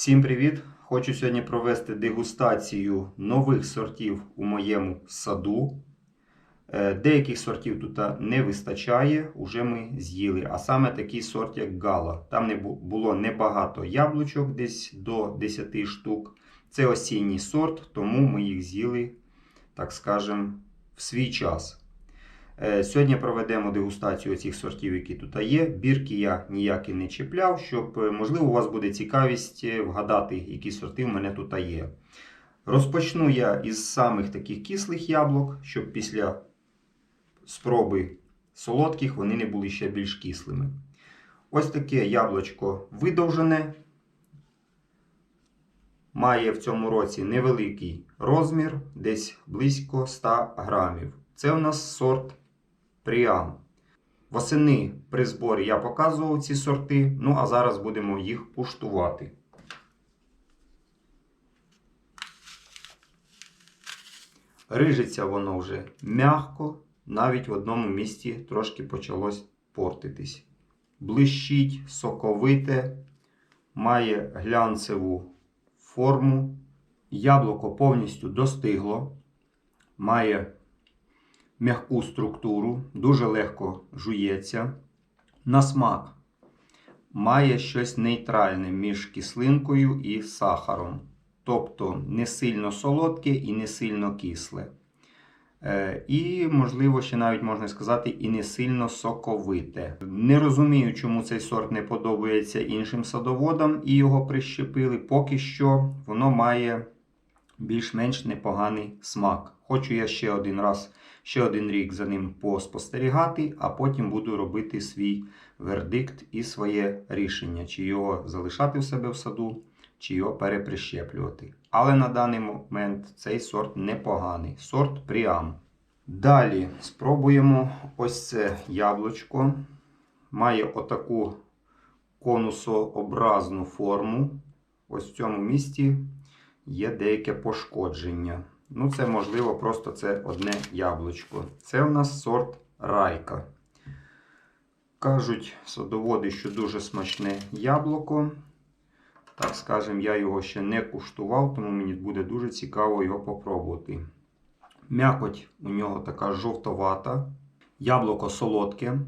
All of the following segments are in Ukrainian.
Всім привіт! Хочу сьогодні провести дегустацію нових сортів у моєму саду. Е, Деяких сортів тут не вистачає, уже ми з'їли. А саме такий сорт, як Гала. Там не було небагато яблучок, десь до 10 штук. Це осінній сорт, тому ми їх з'їли, так скажемо, в свій час. Е, Сьогодні проведемо дегустацію цих сортів, які тут є. Бірки я ніякі не чіпляв, щоб, е, можливо, у вас буде цікавість е, вгадати, які сорти в мене тут є. Розпочну я із самих таких кислих яблук, щоб після спроби солодких вони не були ще більш кислими. Ось таке яблучко видовжене. Має в цьому році невеликий розмір, десь близько 100 грамів. Це у нас сорт Пріам. Восени при зборі я показував ці сорти, ну а зараз будемо їх куштувати. Рижиться воно вже м'яко, навіть в одному місці трошки почалось портитись. Блищить, соковите, має глянцеву форму. Яблуко повністю достигло, має м'яку структуру, дуже легко жується. На смак має щось нейтральне між кислинкою і сахаром. Тобто не сильно солодке і не сильно кисле. Е, І, можливо, ще навіть можна сказати, і не сильно соковите. Не розумію, чому цей сорт не подобається іншим садоводам і його прищепили. Поки що воно має більш-менш непоганий смак. Хочу я ще один раз, ще один рік за ним поспостерігати, а потім буду робити свій вердикт і своє рішення, чи його залишати в себе в саду, чи його переприщеплювати. Але на даний момент цей сорт непоганий. Сорт Пріам. Далі спробуємо ось це яблучко. Має отаку конусообразну форму. Ось в цьому місці є деяке пошкодження. Ну, це можливо, просто це одне яблучко. Це у нас сорт райка. Кажуть садоводи, що дуже смачне яблуко. Так скажем, я його ще не куштував, тому мені буде дуже цікаво його попробувати. М'якоть у нього така жовтовата, яблуко солодке,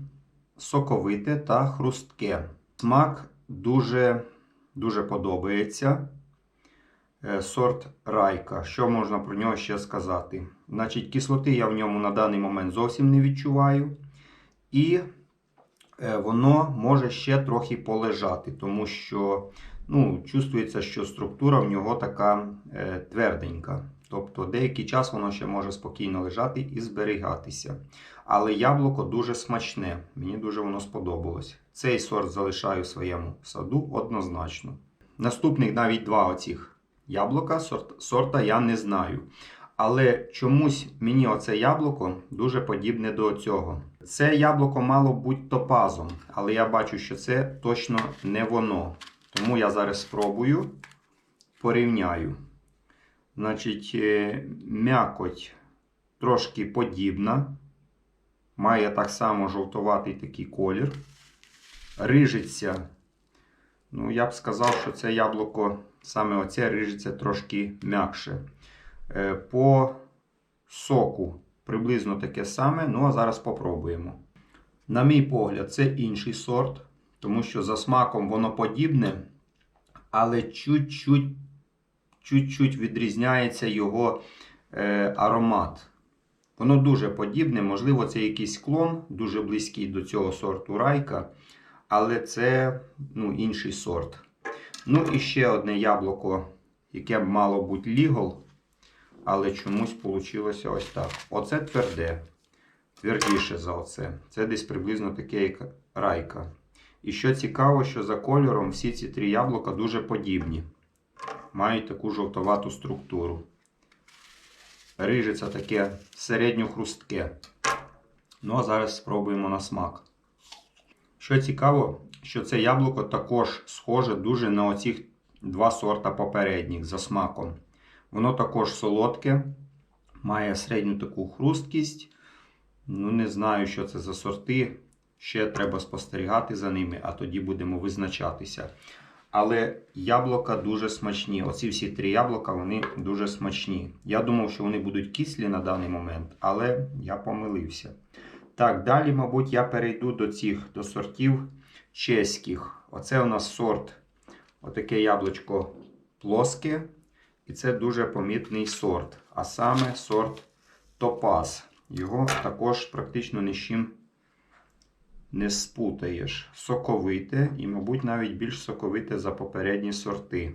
соковите та хрустке. Смак дуже, дуже подобається. Е, Сорт райка. Що можна про нього ще сказати? Значить, кислоти я в ньому на даний момент зовсім не відчуваю. І е, воно може ще трохи полежати, тому що ну, чувствується, що структура в нього така е, тверденька. Тобто деякий час воно ще може спокійно лежати і зберігатися. Але яблуко дуже смачне, мені дуже воно сподобалось. Цей сорт залишаю в своєму саду однозначно. Наступних навіть два оцих яблука сорт, сорта я не знаю. Але чомусь мені оце яблуко дуже подібне до цього. Це яблуко мало бути топазом, але я бачу, що це точно не воно. Тому я зараз спробую порівняю. Значить, е, м'якоть трошки подібна. Має так само жовтуватий такий колір. Рижиться. Ну, я б сказав, що це яблуко, саме оце рижиться трошки м'якше. Е, По соку приблизно таке саме. Ну, а зараз попробуємо. На мій погляд, це інший сорт, тому що за смаком воно подібне, але чуть-чуть чуть-чуть відрізняється його е, аромат. Воно дуже подібне, можливо, це якийсь клон, дуже близький до цього сорту райка, але це ну, інший сорт. Ну і ще одне яблуко, яке б мало бути лігол, але чомусь вийшло ось так. Оце тверде, твердіше за оце. Це десь приблизно таке, як райка. І що цікаво, що за кольором всі ці три яблука дуже подібні. Мають таку жовтовату структуру. Рижиться таке середньохрустке. Ну, а зараз спробуємо на смак. Що цікаво, що це яблуко також схоже дуже на оцих два сорта попередніх за смаком. Воно також солодке, має середню таку хрусткість. Ну, не знаю, що це за сорти. Ще треба спостерігати за ними, а тоді будемо визначатися. Але яблука дуже смачні. Оці всі три яблука вони дуже смачні. Я думав, що вони будуть кислі на даний момент, але я помилився. Так, далі, мабуть, я перейду до цих до сортів чеських. Оце у нас сорт, отаке яблучко плоске. І це дуже помітний сорт. А саме сорт Топаз. Його також практично ні з чим не спутаєш. Соковите і, мабуть, навіть більш соковите за попередні сорти.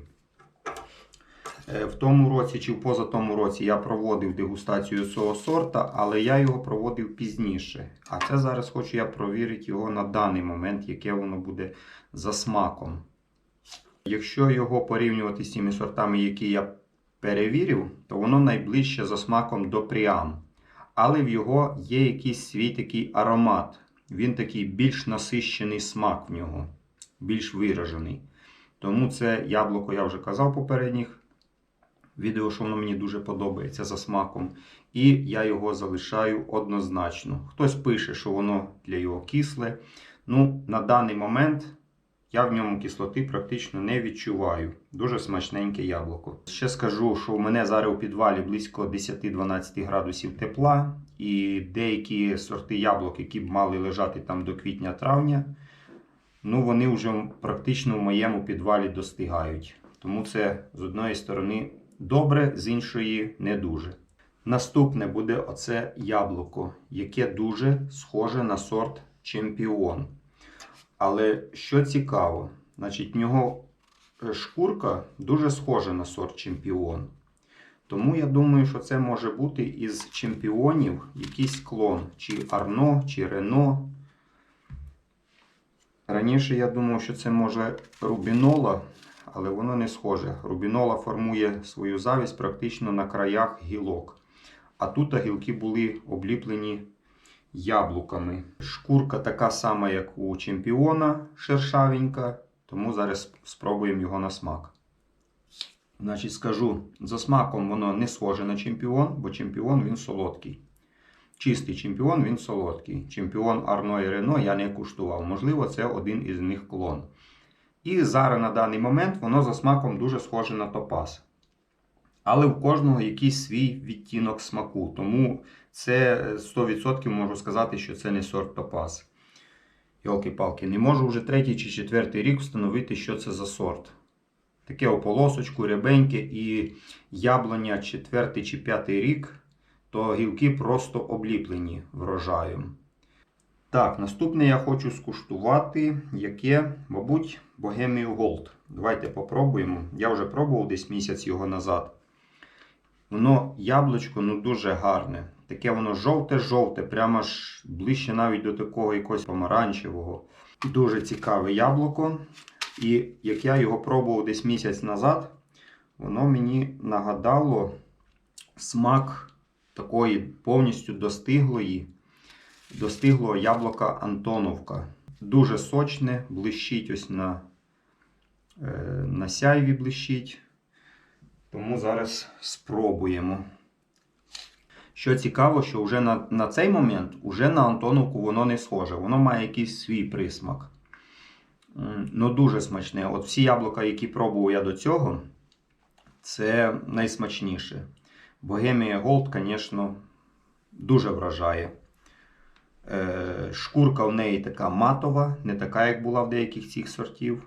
Е, В тому році чи в позатому році я проводив дегустацію цього сорта, але я його проводив пізніше. А це зараз хочу я провірити його на даний момент, яке воно буде за смаком. Якщо його порівнювати з тими сортами, які я перевірив, то воно найближче за смаком до Пріам. Але в його є якийсь свій такий аромат. Він такий більш насищений смак в нього, більш виражений. Тому це яблуко, я вже казав попередніх відео, що воно мені дуже подобається за смаком. І я його залишаю однозначно. Хтось пише, що воно для його кисле. Ну, на даний момент я в ньому кислоти практично не відчуваю. Дуже смачненьке яблуко. Ще скажу, що у мене зараз у підвалі близько 10-12 градусів тепла, і деякі сорти яблук, які б мали лежати там до квітня-травня, ну вони вже практично в моєму підвалі достигають. Тому це з одної сторони добре, з іншої не дуже. Наступне буде оце яблуко, яке дуже схоже на сорт чемпіон. Але що цікаво, значить, в нього е, шкурка дуже схожа на сорт чемпіон. Тому я думаю, що це може бути із чемпіонів якийсь клон, чи Арно, чи Рено. Раніше я думав, що це може рубінола, але воно не схоже. Рубінола формує свою завість практично на краях гілок. А тут гілки були обліплені яблуками. Шкурка така сама, як у чемпіона, шершавенька, тому зараз спробуємо його на смак. Значить, скажу, за смаком воно не схоже на чемпіон, бо чемпіон він солодкий. Чистий чемпіон він солодкий. Чемпіон Арно і Рено я не куштував. Можливо, це один із них клон. І зараз на даний момент воно за смаком дуже схоже на топаз. Але в кожного якийсь свій відтінок смаку. Тому це 100% можу сказати, що це не сорт топаз. Йолки-палки, не можу вже третій чи четвертий рік встановити, що це за сорт. Таке ополосочку, рябеньке і яблуня четвертий чи п'ятий рік, то гілки просто обліплені врожаєм. Так, наступне я хочу скуштувати, яке, мабуть, Bohemian Gold. Давайте попробуємо. Я вже пробував десь місяць його назад. Воно яблучко ну дуже гарне. Таке воно жовте-жовте, прямо ж ближче навіть до такого якогось помаранчевого. Дуже цікаве яблуко. І як я його пробував десь місяць назад, воно мені нагадало смак такої повністю достиглої, достиглого яблука Антоновка. Дуже сочне, блищить ось на, е, на сяйві блищить. Тому зараз спробуємо. Що цікаво, що вже на, на цей момент уже на Антоновку воно не схоже. Воно має якийсь свій присмак. Ну, дуже смачне. От всі яблука, які пробував я до цього, це найсмачніше. Богемія Голд, звісно, дуже вражає. Е, шкурка в неї така матова, не така, як була в деяких цих сортів.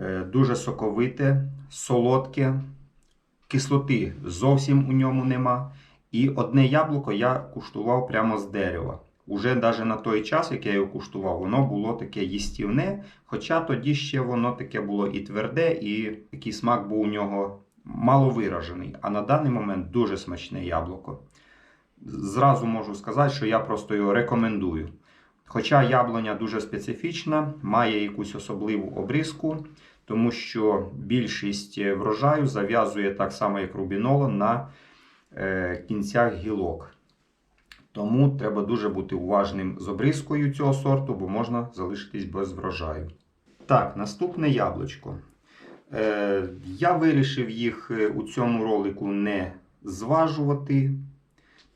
Е, дуже соковите, солодке, кислоти зовсім у ньому нема. І одне яблуко я куштував прямо з дерева. Уже навіть на той час, як я його куштував, воно було таке їстівне, хоча тоді ще воно таке було і тверде, і такий смак був у нього мало виражений. А на даний момент дуже смачне яблуко. Зразу можу сказати, що я просто його рекомендую. Хоча яблуня дуже специфічна, має якусь особливу обрізку, тому що більшість врожаю зав'язує так само, як рубінола, на е, кінцях гілок. Тому треба дуже бути уважним з обрізкою цього сорту, бо можна залишитись без врожаю. Так, наступне яблучко. Е, я вирішив їх е, у цьому ролику не зважувати,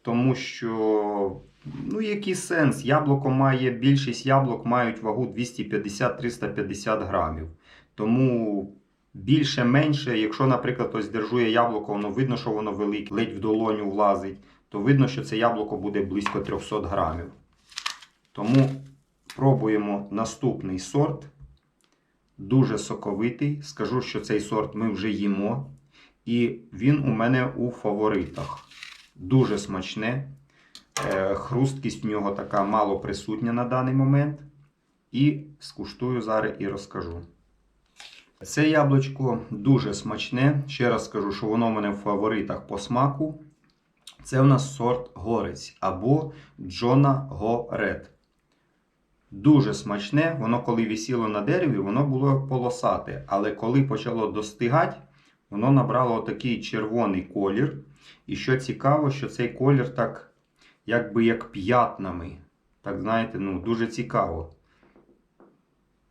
тому що, ну, який сенс? Яблуко має, більшість яблук мають вагу 250-350 грамів. Тому більше-менше, якщо, наприклад, ось держує яблуко, воно видно, що воно велике, ледь в долоню влазить, то видно, що це яблуко буде близько 300 грамів. Тому пробуємо наступний сорт. Дуже соковитий. Скажу, що цей сорт ми вже їмо. І він у мене у фаворитах. Дуже смачне. Е, Хрусткість в нього така мало присутня на даний момент. І скуштую зараз і розкажу. Це яблучко дуже смачне. Ще раз скажу, що воно в мене в фаворитах по смаку. Це у нас сорт горець або Джона Горет. Дуже смачне, воно коли висіло на дереві, воно було полосате. Але коли почало достигати, воно набрало такий червоний колір. І що цікаво, що цей колір так, якби як п'ятнами. Так знаєте, ну дуже цікаво.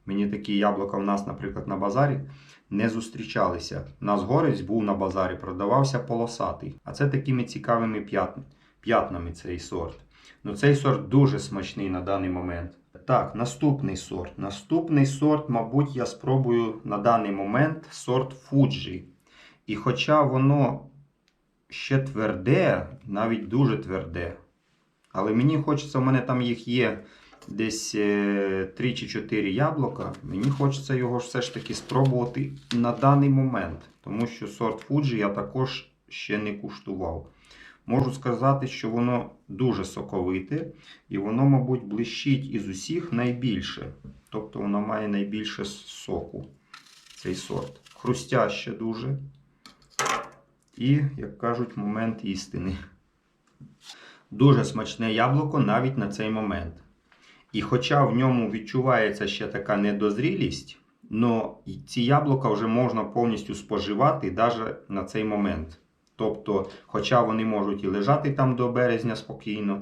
Мені такі яблука в нас, наприклад, на базарі не зустрічалися. У нас горець був на базарі, продавався полосатий. А це такими цікавими п'ят... п'ятнами цей сорт. Ну, цей сорт дуже смачний на даний момент. Так, наступний сорт. Наступний сорт, мабуть, я спробую на даний момент сорт Фуджі. І хоча воно ще тверде, навіть дуже тверде. Але мені хочеться, в мене там їх є десь е, 3 чи 4 яблука. Мені хочеться його все ж таки спробувати на даний момент. Тому що сорт Фуджі я також ще не куштував. Можу сказати, що воно дуже соковите, і воно, мабуть, блищить із усіх найбільше. Тобто воно має найбільше соку, цей сорт. Хрустяще дуже. І, як кажуть, момент істини. Дуже смачне яблуко навіть на цей момент. І хоча в ньому відчувається ще така недозрілість, але ці яблука вже можна повністю споживати навіть на цей момент. Тобто, хоча вони можуть і лежати там до березня спокійно,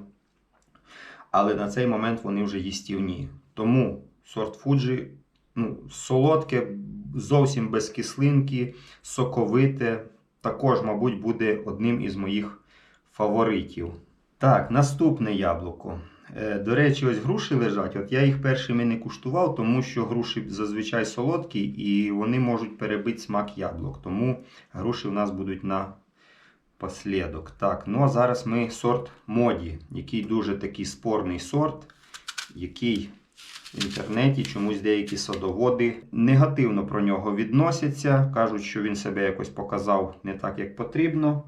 але на цей момент вони вже їстівні. Тому сорт Фуджі ну, солодке, зовсім без кислинки, соковите, також, мабуть, буде одним із моїх фаворитів. Так, наступне яблуко. Е, До речі, ось груші лежать. От я їх першими не куштував, тому що груші зазвичай солодкі і вони можуть перебити смак яблук. Тому груші у нас будуть на послідок. Так, ну а зараз ми сорт моді, який дуже такий спорний сорт, який в інтернеті чомусь деякі садоводи негативно про нього відносяться. Кажуть, що він себе якось показав не так, як потрібно.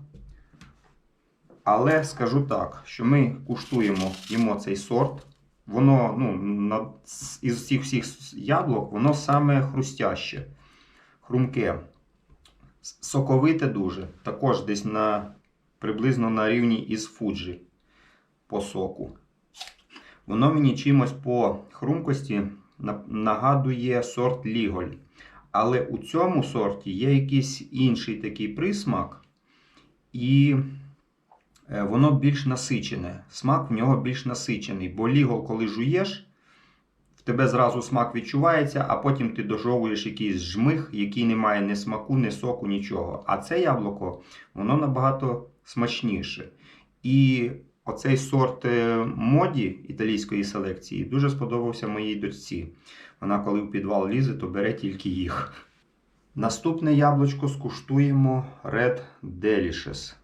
Але скажу так, що ми куштуємо їмо цей сорт. Воно ну, на, із всіх всіх яблук, воно саме хрустяще, хрумке, соковите дуже. Також десь на, приблизно на рівні із Фуджі по соку. Воно мені чимось по хрумкості нагадує сорт Ліголь. Але у цьому сорті є якийсь інший такий присмак. І е, воно більш насичене. Смак в нього більш насичений. Бо лігол, коли жуєш, в тебе зразу смак відчувається, а потім ти дожовуєш якийсь жмих, який не має ні смаку, ні соку, нічого. А це яблуко, воно набагато смачніше. І оцей сорт е, моді італійської селекції дуже сподобався моїй дочці. Вона, коли в підвал лізе, то бере тільки їх. Наступне яблучко скуштуємо Red Delicious.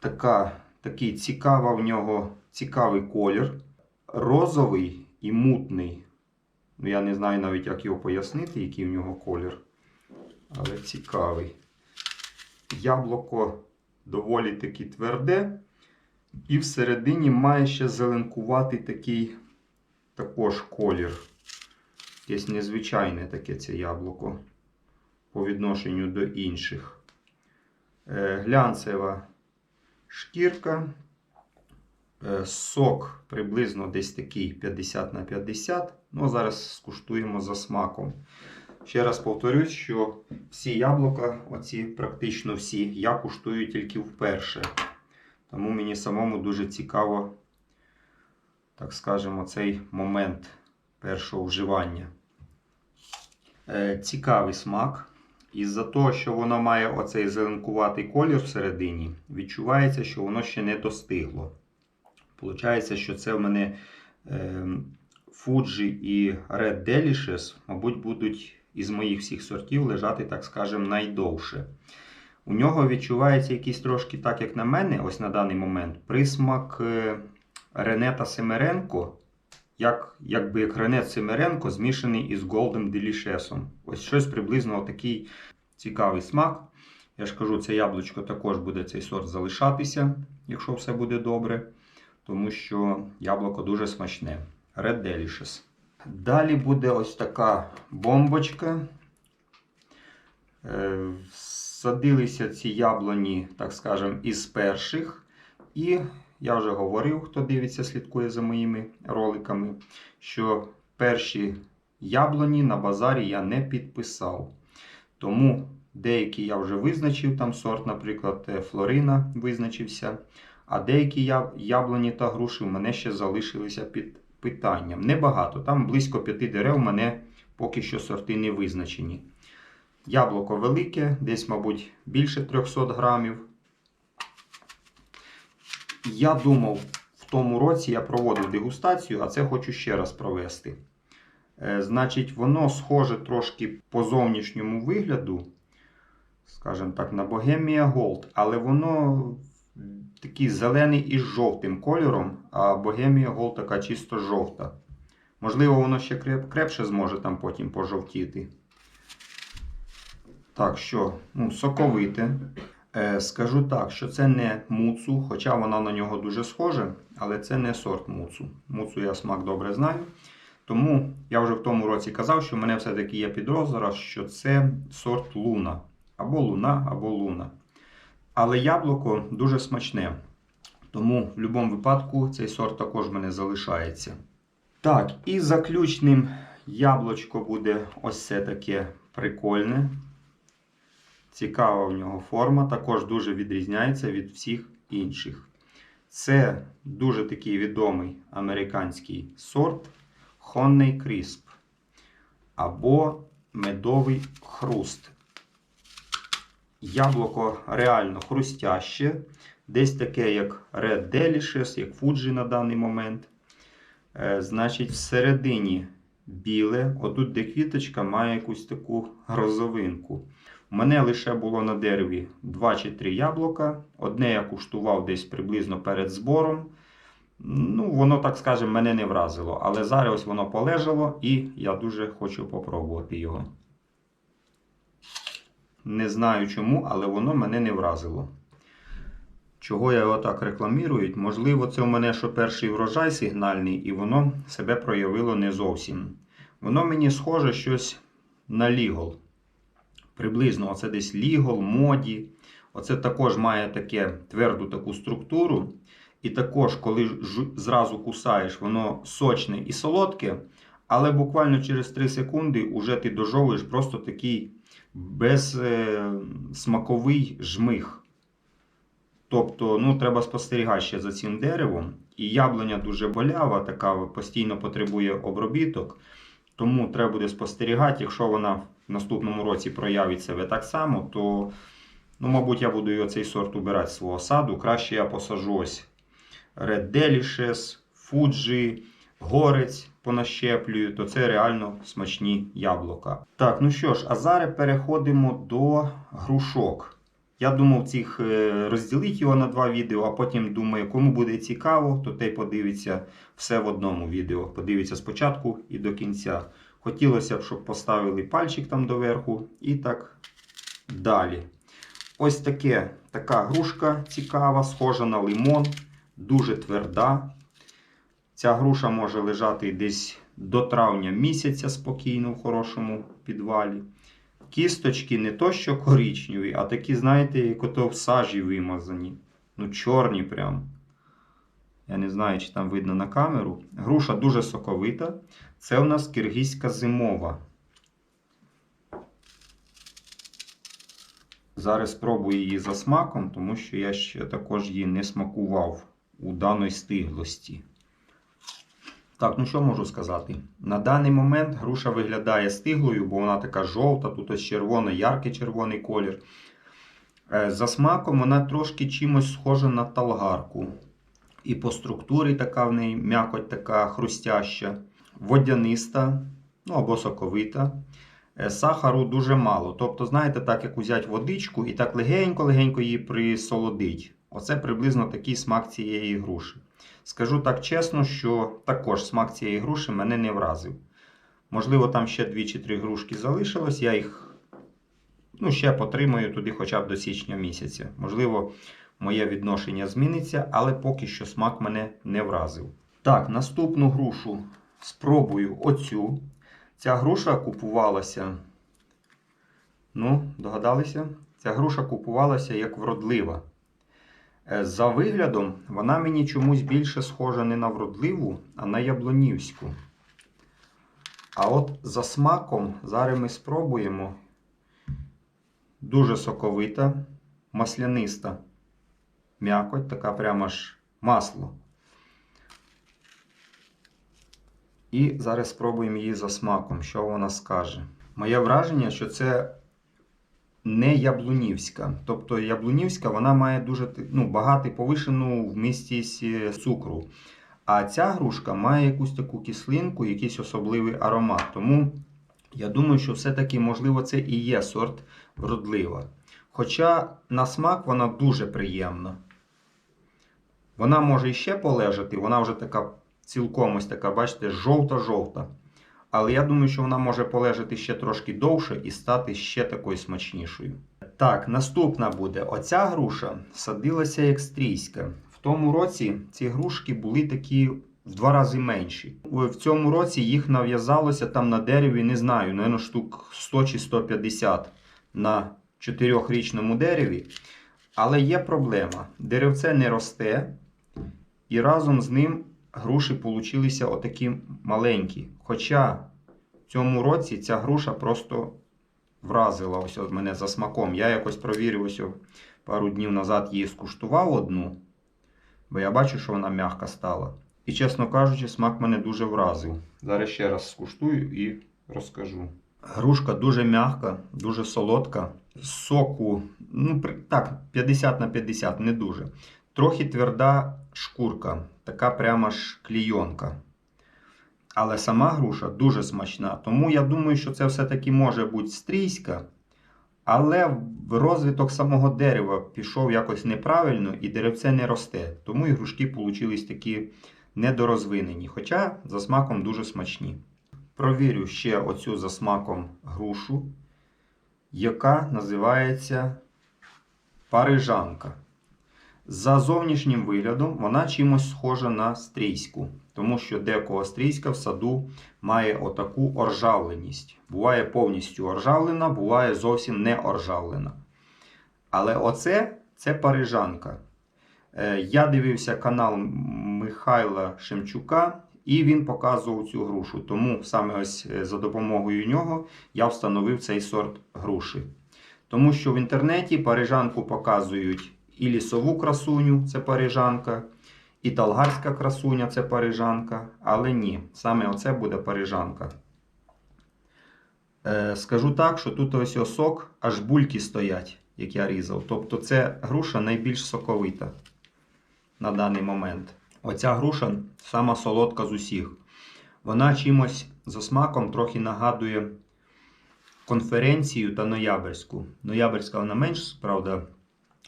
Така, такий цікава в нього цікавий колір. Розовий і мутний. Ну, я не знаю навіть, як його пояснити, який в нього колір. Але цікавий. Яблуко доволі таки тверде. І всередині має ще зеленкуватий такий також колір. Якесь незвичайне таке це яблуко по відношенню до інших. Е, глянцева шкірка. Е, Сок приблизно десь такий 50 на 50. Ну, зараз скуштуємо за смаком. Ще раз повторюсь, що всі яблука, оці практично всі, я куштую тільки вперше. Тому мені самому дуже цікаво, так скажемо, цей момент першого вживання. Е, цікавий смак. Із-за того, що воно має оцей зеленкуватий колір всередині, відчувається, що воно ще не достигло. Получається, що це в мене е, Fuji і Red Delicious, мабуть, будуть із моїх всіх сортів лежати, так скажемо, найдовше. У нього відчувається якийсь трошки, так як на мене, ось на даний момент, присмак е, Ренета Семеренко, як, якби як Ренет Семеренко змішаний із Golden Delicious. Ось щось приблизно такий цікавий смак. Я ж кажу, це яблучко також буде цей сорт залишатися, якщо все буде добре. Тому що яблуко дуже смачне. Red Delicious. Далі буде ось така бомбочка. Е, Садилися ці яблуні, так скажемо, із перших. І я вже говорив, хто дивиться, слідкує за моїми роликами, що перші яблуні на базарі я не підписав. Тому деякі я вже визначив, там сорт, наприклад, е, Флорина визначився. А деякі яблуні та груші в мене ще залишилися під питанням. Небагато, там близько п'яти дерев в мене поки що сорти не визначені. Яблуко велике, десь, мабуть, більше 300 грамів. Я думав, в тому році я проводив дегустацію, а це хочу ще раз провести. Е, Значить, воно схоже трошки по зовнішньому вигляду, скажімо так, на Bohemia Gold, але воно такий зелений із жовтим кольором, а Bohemia Gold така чисто жовта. Можливо, воно ще креп, крепше зможе там потім пожовтіти. Так що, ну, соковите. Е, скажу так, що це не муцу, хоча вона на нього дуже схожа, але це не сорт муцу. Муцу я смак добре знаю. Тому я вже в тому році казав, що в мене все-таки є підозра, що це сорт луна. Або луна, або луна. Але яблуко дуже смачне. Тому в будь-якому випадку цей сорт також в мене залишається. Так, і заключним яблучко буде ось це таке прикольне. Цікава в нього форма, також дуже відрізняється від всіх інших. Це дуже такий відомий американський сорт Honey Crisp або медовий хруст. Яблуко реально хрустяще, десь таке, як Red Delicious, як Fuji на даний момент. Е, значить, всередині біле, отут, де квіточка, має якусь таку розовинку. У мене лише було на дереві 2 чи 3 яблука. Одне я куштував десь приблизно перед збором. Ну, воно, так скажемо, мене не вразило. Але зараз воно полежало і я дуже хочу попробувати його. Не знаю чому, але воно мене не вразило. Чого я його так рекламірую? Можливо, це у мене що перший врожай сигнальний, і воно себе проявило не зовсім. Воно мені схоже щось на лігол. Приблизно оце десь лігол, моді. Оце також має таке тверду таку структуру. І також, коли зразу кусаєш, воно сочне і солодке. Але буквально через 3 секунди уже ти дожовуєш просто такий безсмаковий жмих. Тобто, ну, треба спостерігати ще за цим деревом. І яблуня дуже болява, така постійно потребує обробіток. Тому треба буде спостерігати. Якщо вона в наступному році проявить себе так само, то, ну, мабуть, я буду цей сорт убирати з свого саду. Краще я посажу ось Red Delicious, Fuji, Горець понащеплюю, то це реально смачні яблука. Так, ну що ж, а зараз переходимо до грушок. Я думав цих е, розділити його на два відео, а потім думаю, кому буде цікаво, то той подивиться все в одному відео. Подивиться спочатку і до кінця. Хотілося б, щоб поставили пальчик там доверху і так далі. Ось таке, така грушка цікава, схожа на лимон, дуже тверда. Ця груша може лежати десь до травня місяця спокійно в хорошому підвалі. Кісточки не то що коричневі, а такі, знаєте, як ото в сажі вимазані. Ну, чорні прям. Я не знаю, чи там видно на камеру. Груша дуже соковита. Це у нас киргизька зимова. Зараз спробую її за смаком, тому що я ще також її не смакував у даної стиглості. Так, ну що можу сказати? На даний момент груша виглядає стиглою, бо вона така жовта, тут ось червоний, яркий червоний колір. Е, За смаком вона трошки чимось схожа на талгарку. І по структурі така в неї м'якоть така хрустяща. водяниста, ну або соковита. Е, Сахару дуже мало. Тобто, знаєте, так як узяти водичку і так легенько-легенько її присолодить. Оце приблизно такий смак цієї груші. Скажу так чесно, що також смак цієї груші мене не вразив. Можливо, там ще 2 чи 3 грушки залишилось, я їх ну, ще потримаю туди хоча б до січня місяця. Можливо, моє відношення зміниться, але поки що смак мене не вразив. Так, наступну грушу спробую оцю. Ця груша купувалася. Ну, догадалися? Ця груша купувалася як вродлива. Е, За виглядом вона мені чомусь більше схожа не на вродливу, а на яблунівську. А от за смаком зараз ми спробуємо. Дуже соковита, масляниста. М'якоть, така прямо ж масло. І зараз спробуємо її за смаком, що вона скаже. Моє враження, що це не яблунівська. Тобто яблунівська вона має дуже ну, багатий повишену вмістість е, цукру. А ця грушка має якусь таку кислинку, якийсь особливий аромат. Тому я думаю, що все-таки, можливо, це і є сорт вродлива. Хоча на смак вона дуже приємна. Вона може іще полежати, вона вже така цілком ось така, бачите, жовта-жовта. Але я думаю, що вона може полежати ще трошки довше і стати ще такою смачнішою. Так, наступна буде. Оця груша садилася як стрійська. В тому році ці грушки були такі в два рази менші. В цьому році їх нав'язалося там на дереві, не знаю, напевно, штук 100 чи 150 на 4-річному дереві. Але є проблема. Деревце не росте, і разом з ним груші получилися отакі маленькі. Хоча в цьому році ця груша просто вразила ось мене за смаком. Я якось провірив ось пару днів назад її скуштував одну, бо я бачу, що вона м'яка стала. І, чесно кажучи, смак мене дуже вразив. Зараз ще раз скуштую і розкажу. Грушка дуже м'яка, дуже солодка. Соку, ну так, 50 на 50, не дуже. Трохи тверда шкурка, така прямо ж клійонка. Але сама груша дуже смачна. Тому я думаю, що це все-таки може бути стрійська. Але в розвиток самого дерева пішов якось неправильно і деревце не росте. Тому і грушки получились такі недорозвинені. Хоча за смаком дуже смачні. Провірю ще оцю за смаком грушу, яка називається парижанка. За зовнішнім виглядом вона чимось схожа на стрійську, тому що декого стрійська в саду має отаку оржавленість. Буває повністю оржавлена, буває зовсім не оржавлена. Але оце це парижанка. Е, Я дивився канал Михайла Шемчука, і він показував цю грушу. Тому саме ось е, за допомогою нього я встановив цей сорт груші. Тому що в інтернеті парижанку показують і лісову красуню, це парижанка, і талгарська красуня це парижанка. Але ні, саме оце буде парижанка. Е, скажу так, що тут ось осок, аж бульки стоять, як я різав. Тобто це груша найбільш соковита на даний момент. Оця груша сама солодка з усіх. Вона чимось за смаком трохи нагадує конференцію та ноябрьську. Ноябрьська вона менш, правда,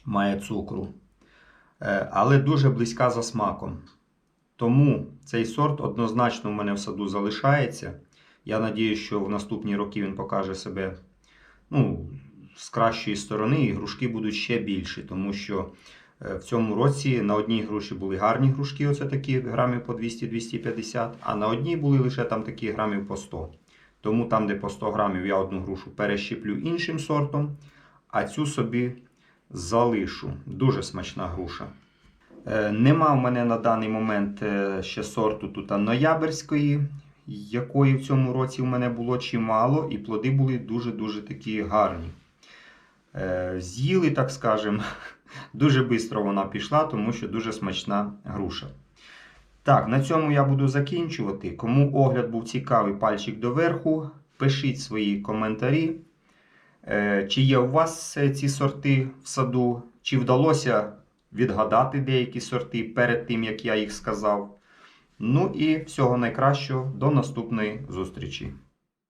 має цукру, Е, але дуже близька за смаком. Тому цей сорт однозначно в мене в саду залишається. Я надію, що в наступні роки він покаже себе ну, з кращої сторони, і грушки будуть ще більші, тому що е, в цьому році на одній груші були гарні грушки, оце такі грамів по 200-250, а на одній були лише там такі грамів по 100. Тому там, де по 100 грамів, я одну грушу перещеплю іншим сортом, а цю собі залишу. Дуже смачна груша. Е, Нема в мене на даний момент е, ще сорту тут ноябрьської, якої в цьому році в мене було чимало, і плоди були дуже-дуже такі гарні. Е, З'їли, так скажемо, дуже швидко вона пішла, тому що дуже смачна груша. Так, на цьому я буду закінчувати. Кому огляд був цікавий, пальчик доверху. Пишіть свої коментарі. Е, Чи є у вас е, ці сорти в саду, чи вдалося відгадати деякі сорти перед тим, як я їх сказав. Ну і всього найкращого до наступної зустрічі.